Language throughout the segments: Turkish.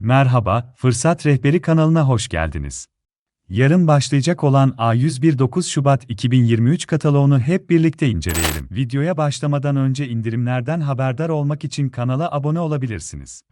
Merhaba, Fırsat Rehberi kanalına hoş geldiniz. Yarın başlayacak olan A101 9 Şubat 2023 kataloğunu hep birlikte inceleyelim. Videoya başlamadan önce indirimlerden haberdar olmak için kanala abone olabilirsiniz.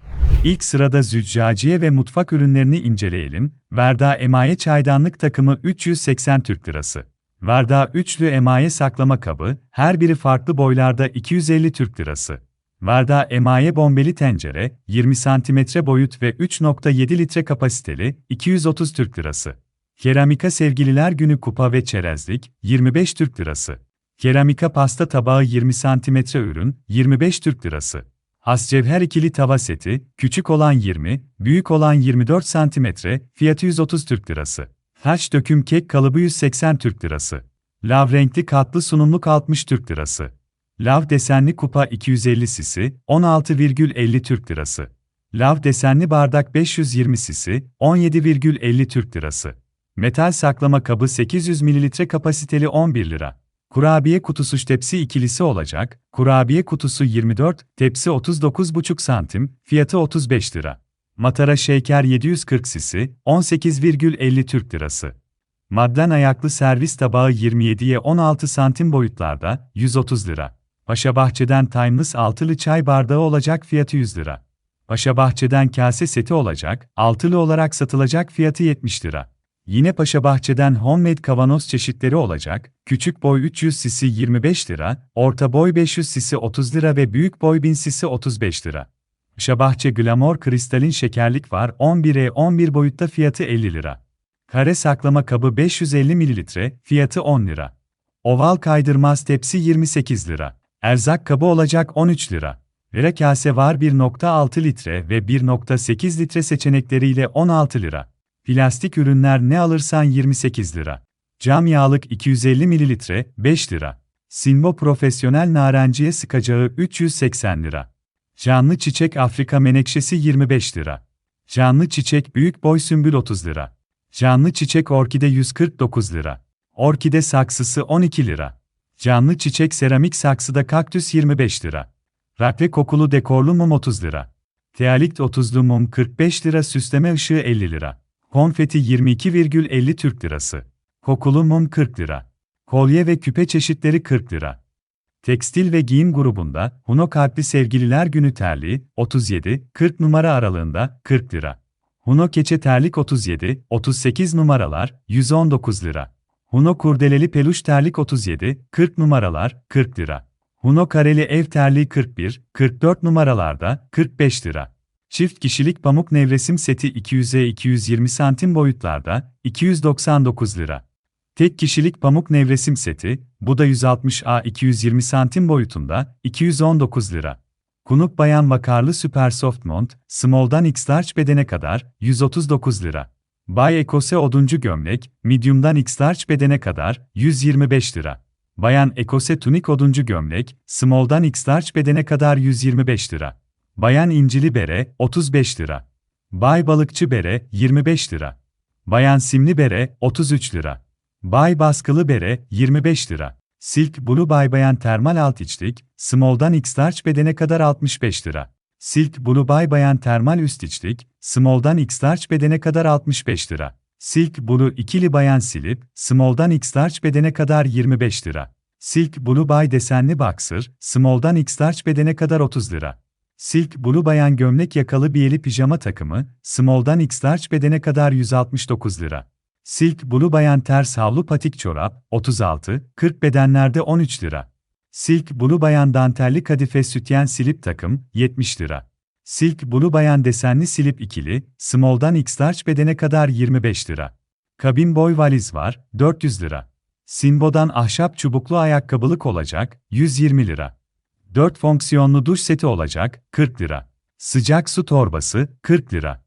İlk sırada züccaciye ve mutfak ürünlerini inceleyelim. Verda Emaye Çaydanlık takımı 380 Türk Lirası. Verda üçlü emaye saklama kabı, her biri farklı boylarda 250 Türk Lirası. Varda emaye bombeli tencere, 20 cm boyut ve 3.7 litre kapasiteli, 230 Türk Lirası. Keramika Sevgililer Günü kupa ve çerezlik, 25 Türk Lirası. Keramika pasta tabağı 20 cm ürün, 25 Türk Lirası. Hascevher ikili tava seti, küçük olan 20, büyük olan 24 cm, fiyatı 130 Türk Lirası. Taş döküm kek kalıbı 180 Türk Lirası. Lav renkli katlı sunumluk 60 Türk Lirası. Lav desenli kupa 250 sisi, 16,50 Türk Lirası. Lav desenli bardak 520 sisi, 17,50 Türk Lirası. Metal saklama kabı 800 ml kapasiteli 11 lira. Kurabiye kutusu tepsi ikilisi olacak, kurabiye kutusu 24, tepsi 39,5 santim, fiyatı 35 lira. Matara şeker 740 sisi, 18,50 Türk Lirası. Madlen ayaklı servis tabağı 27'ye 16 santim boyutlarda, 130 lira. Paşa Bahçe'den Timeless altılı çay bardağı olacak fiyatı 100 lira. Paşa Bahçe'den kase seti olacak, altılı olarak satılacak fiyatı 70 lira. Yine Paşa Bahçe'den homemade kavanoz çeşitleri olacak, küçük boy 300 sisi 25 lira, orta boy 500 sisi 30 lira ve büyük boy 1000 sisi 35 lira. Paşa Bahçe Glamour kristalin şekerlik var 11'e 11 boyutta fiyatı 50 lira. Kare saklama kabı 550 ml, fiyatı 10 lira. Oval kaydırmaz tepsi 28 lira. Erzak kabı olacak 13 lira. Vera kase var 1.6 litre ve 1.8 litre seçenekleriyle 16 lira. Plastik ürünler ne alırsan 28 lira. Cam yağlık 250 ml 5 lira. Simbo profesyonel narenciye sıkacağı 380 lira. Canlı çiçek Afrika menekşesi 25 lira. Canlı çiçek büyük boy sümbül 30 lira. Canlı çiçek orkide 149 lira. Orkide saksısı 12 lira. Canlı çiçek seramik saksıda kaktüs 25 lira. Rakve kokulu dekorlu mum 30 lira. Tealikt 30'lu mum 45 lira süsleme ışığı 50 lira. Konfeti 22,50 Türk lirası. Kokulu mum 40 lira. Kolye ve küpe çeşitleri 40 lira. Tekstil ve giyim grubunda Huno Kalpli Sevgililer Günü terliği 37-40 numara aralığında 40 lira. Huno keçe terlik 37-38 numaralar 119 lira. Huno kurdeleli peluş terlik 37, 40 numaralar, 40 lira. Huno kareli ev terliği 41, 44 numaralarda, 45 lira. Çift kişilik pamuk nevresim seti 200'e 220 santim boyutlarda, 299 lira. Tek kişilik pamuk nevresim seti, bu da 160A 220 santim boyutunda, 219 lira. Kunuk bayan vakarlı süper soft mont, small'dan x large bedene kadar, 139 lira. Bay Ekose oduncu gömlek, medium'dan x-large bedene kadar, 125 lira. Bayan Ekose tunik oduncu gömlek, small'dan x-large bedene kadar 125 lira. Bayan incili bere, 35 lira. Bay balıkçı bere, 25 lira. Bayan simli bere, 33 lira. Bay baskılı bere, 25 lira. Silk Blue Bay Bayan termal alt içlik, small'dan x-large bedene kadar 65 lira. Silk Blue Bay Bayan termal üst içlik, small'dan x-large bedene kadar 65 lira. Silk Blue ikili bayan silip, small'dan x-large bedene kadar 25 lira. Silk Blue Bay desenli boxer, small'dan x-large bedene kadar 30 lira. Silk Blue bayan gömlek yakalı biyeli pijama takımı, small'dan x-large bedene kadar 169 lira. Silk Blue bayan ters havlu patik çorap, 36, 40 bedenlerde 13 lira. Silk Blue Bayan dantelli kadife sütyen silip takım, 70 lira. Silk Blue Bayan desenli silip ikili, small'dan x-large bedene kadar 25 lira. Kabin boy valiz var, 400 lira. Simbo'dan ahşap çubuklu ayakkabılık olacak, 120 lira. 4 fonksiyonlu duş seti olacak, 40 lira. Sıcak su torbası, 40 lira.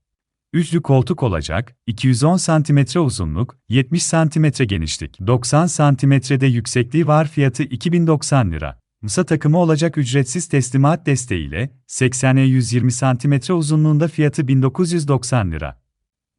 Üçlü koltuk olacak, 210 cm uzunluk, 70 cm genişlik, 90 cm'de yüksekliği var fiyatı 2090 lira. Masa takımı olacak ücretsiz teslimat desteğiyle, 80'e 120 cm uzunluğunda fiyatı 1990 lira.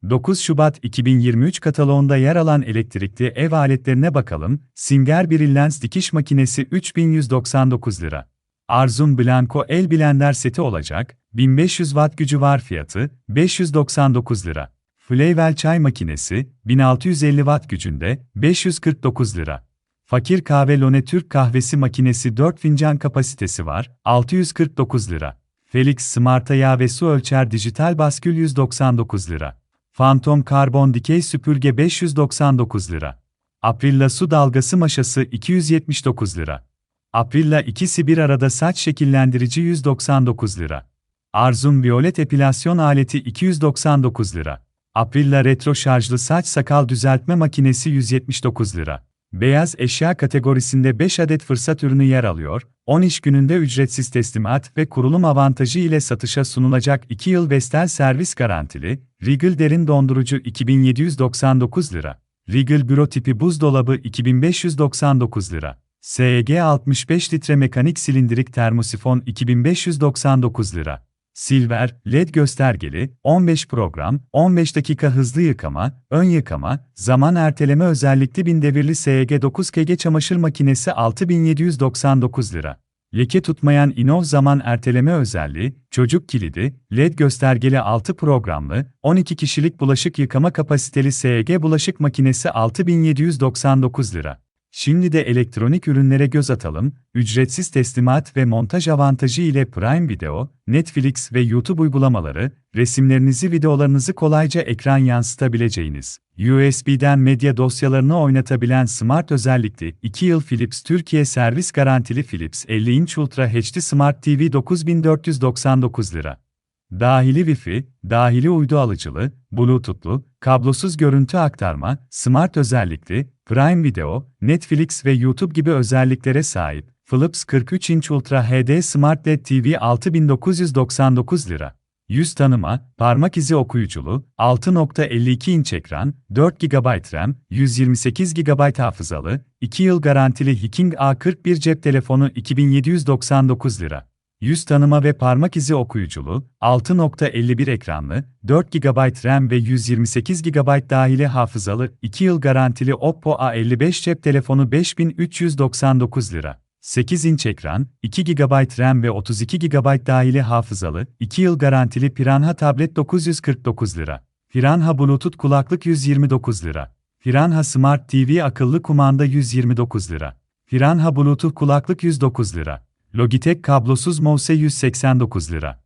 9 Şubat 2023 kataloğunda yer alan elektrikli ev aletlerine bakalım. Singer Brilliance dikiş makinesi 3199 lira. Arzum Blanco el blender seti olacak, 1500 watt gücü var fiyatı, 599 lira. Flavel çay makinesi, 1650 watt gücünde, 549 lira. Fakir kahve Lone Türk kahvesi makinesi 4 fincan kapasitesi var, 649 lira. Felix Smarta yağ ve su ölçer dijital baskül 199 lira. Phantom karbon dikey süpürge 599 lira. Aprilla su dalgası maşası 279 lira. Aprilla ikisi bir arada saç şekillendirici 199 lira. Arzum Violet epilasyon aleti 299 lira. Aprilla retro şarjlı saç sakal düzeltme makinesi 179 lira. Beyaz eşya kategorisinde 5 adet fırsat ürünü yer alıyor, 10 iş gününde ücretsiz teslimat ve kurulum avantajı ile satışa sunulacak 2 yıl Vestel servis garantili, Regal derin dondurucu 2799 lira. Regal büro tipi buzdolabı 2599 lira. SEG 65 litre mekanik silindirik termosifon 2599 lira. Silver, LED göstergeli, 15 program, 15 dakika hızlı yıkama, ön yıkama, zaman erteleme özellikli bin devirli SEG 9 kg çamaşır makinesi 6799 lira. Leke tutmayan Inov zaman erteleme özelliği, çocuk kilidi, LED göstergeli 6 programlı, 12 kişilik bulaşık yıkama kapasiteli SEG bulaşık makinesi 6799 lira. Şimdi de elektronik ürünlere göz atalım, ücretsiz teslimat ve montaj avantajı ile Prime Video, Netflix ve YouTube uygulamaları, resimlerinizi videolarınızı kolayca ekran yansıtabileceğiniz, USB'den medya dosyalarını oynatabilen smart özellikli 2 yıl Philips Türkiye servis garantili Philips 50 inç Ultra HD Smart TV 9499 lira. Dahili Wi-Fi, dahili uydu alıcılı, Bluetooth'lu, kablosuz görüntü aktarma, smart özellikli, Prime Video, Netflix ve YouTube gibi özelliklere sahip, Philips 43 inç Ultra HD Smart LED TV 6999 lira. Yüz tanıma, parmak izi okuyuculu, 6.52 inç ekran, 4 GB RAM, 128 GB hafızalı, 2 yıl garantili Hiking A41 cep telefonu 2799 lira. Yüz tanıma ve parmak izi okuyuculu, 6.51 ekranlı, 4 GB RAM ve 128 GB dahili hafızalı, 2 yıl garantili Oppo A55 cep telefonu 5399 lira. 8 inç ekran, 2 GB RAM ve 32 GB dahili hafızalı, 2 yıl garantili Piranha tablet 949 lira. Piranha Bluetooth kulaklık 129 lira. Piranha Smart TV akıllı kumanda 129 lira. Piranha Bluetooth kulaklık 109 lira. Logitech kablosuz mouse 189 lira.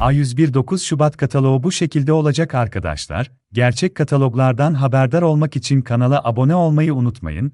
A101 9 Şubat kataloğu bu şekilde olacak arkadaşlar. Gerçek kataloglardan haberdar olmak için kanala abone olmayı unutmayın.